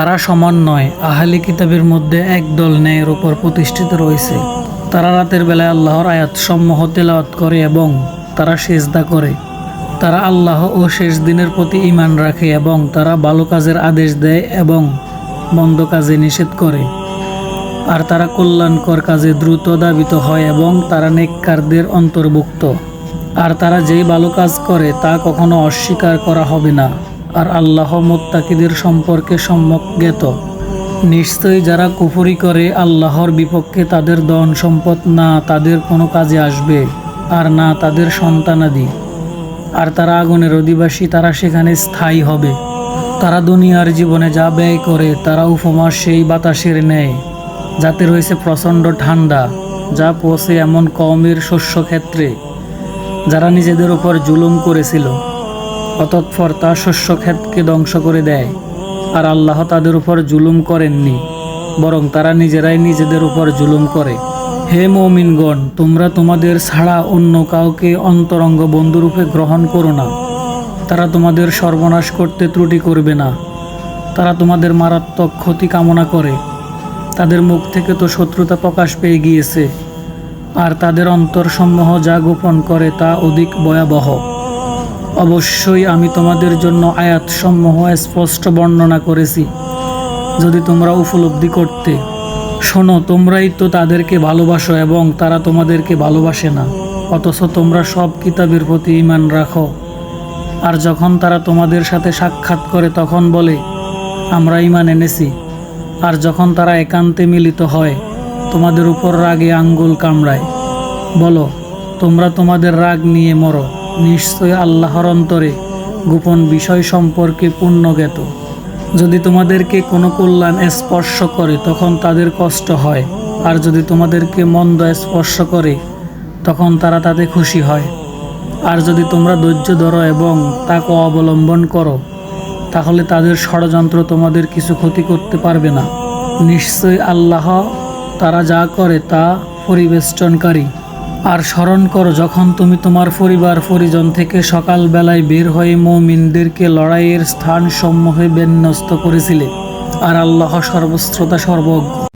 তারা সমান নয়। আহলি কিতাবের মধ্যে একদল ন্যায়ের উপর প্রতিষ্ঠিত রয়েছে। তারা রাতের বেলায় আল্লাহর আয়াত সমূহ তেলাওয়াত করে এবং তারা সেজদা করে। তারা আল্লাহ ও শেষ দিনের প্রতি ঈমান রাখে এবং তারা ভালো কাজের আদেশ দেয় এবং মন্দ কাজে নিষেধ করে। আর তারা কল্যাণকর কাজে দ্রুত দাবিত হয় এবং তারা নেককারদের অন্তর্ভুক্ত। আর তারা যেই ভালো কাজ করে তা কখনো অস্বীকার করা হবে না। আর আল্লাহ মোত্তাকিদের সম্পর্কে সম্যক জ্ঞাত। নিশ্চয়ই যারা কুফরি করে আল্লাহর বিপক্ষে তাদের ধন সম্পদ না তাদের কোনো কাজে আসবে আর না তাদের সন্তানাদি। আর তারা আগুনের অধিবাসী, তারা সেখানে স্থায়ী হবে। তারা দুনিয়ার জীবনে যা ব্যয় করে, তারা উপমা সেই বাতাসের নেয় যাতে রয়েছে প্রচণ্ড ঠান্ডা, যা পৌঁছে এমন কমের শস্য ক্ষেত্রে যারা নিজেদের উপর জুলুম করেছিল অতৎপর তা শস্য ক্ষেতকে ধ্বংস করে দেয়। আর আল্লাহ তাদের উপর জুলুম করেননি, বরং তারা নিজেরাই নিজেদের উপর জুলুম করে। হে মৌমিনগণ, তোমরা তোমাদের ছাড়া অন্য কাউকে অন্তরঙ্গ বন্ধুরূপে গ্রহণ করো না। তারা তোমাদের সর্বনাশ করতে ত্রুটি করবে না। তারা তোমাদের মারাত্মক ক্ষতি কামনা করে। তাদের মুখ থেকে তো শত্রুতা প্রকাশ পেয়ে গিয়েছে। আর তাদের অন্তরসমূহ যা গোপন করে তা অধিক ভয়াবহ। অবশ্যই আমি তোমাদের জন্য আয়াতসমূহ স্পষ্ট বর্ণনা করেছি। যদি তোমরা উপলব্ধি করতে, শোনো, তোমরাই তো তাদেরকে ভালোবাসো এবং তারা তোমাদেরকে ভালোবাসে না। অথচ তোমরা সব কিতাবের প্রতি ইমান রাখো। আর যখন তারা তোমাদের সাথে সাক্ষাৎ করে, তখন বলে, আমরা ঈমান এনেছি। আর যখন তারা একান্তে মিলিত হয়, তোমাদের উপর রাগে আঙ্গুল কামড়ায়। বলো, তোমরা তোমাদের রাগ নিয়ে মরো। নিশ্চয় আল্লাহর অন্তরে গোপন বিষয় সম্পর্কে পূর্ণজ্ঞাত যদি তোমাদেরকে কোনো কল্যাণ স্পর্শ করে, তখন তাদের কষ্ট হয়। আর যদি তোমাদেরকে মন্দ স্পর্শ করে, তখন তারা তাতে খুশি হয়। আর যদি তোমরা ধৈর্য ধরো এবং তাকে অবলম্বন করো, তাহলে তাদের ষড়যন্ত্র তোমাদের কিছু ক্ষতি করতে পারবে না। নিশ্চয়ই আল্লাহ তারা যা করে তা পরিবেষ্টনকারী। আর স্মরণ করো, যখন তুমি তোমার পরিবার পরিজন থেকে সকালবেলায় বের হয়ে মৌমিনদেরকে লড়াইয়ের স্থান সমূহে বিন্যস্ত করেছিলে। আর আল্লাহ সর্বশ্রোতা সর্বজ্ঞ।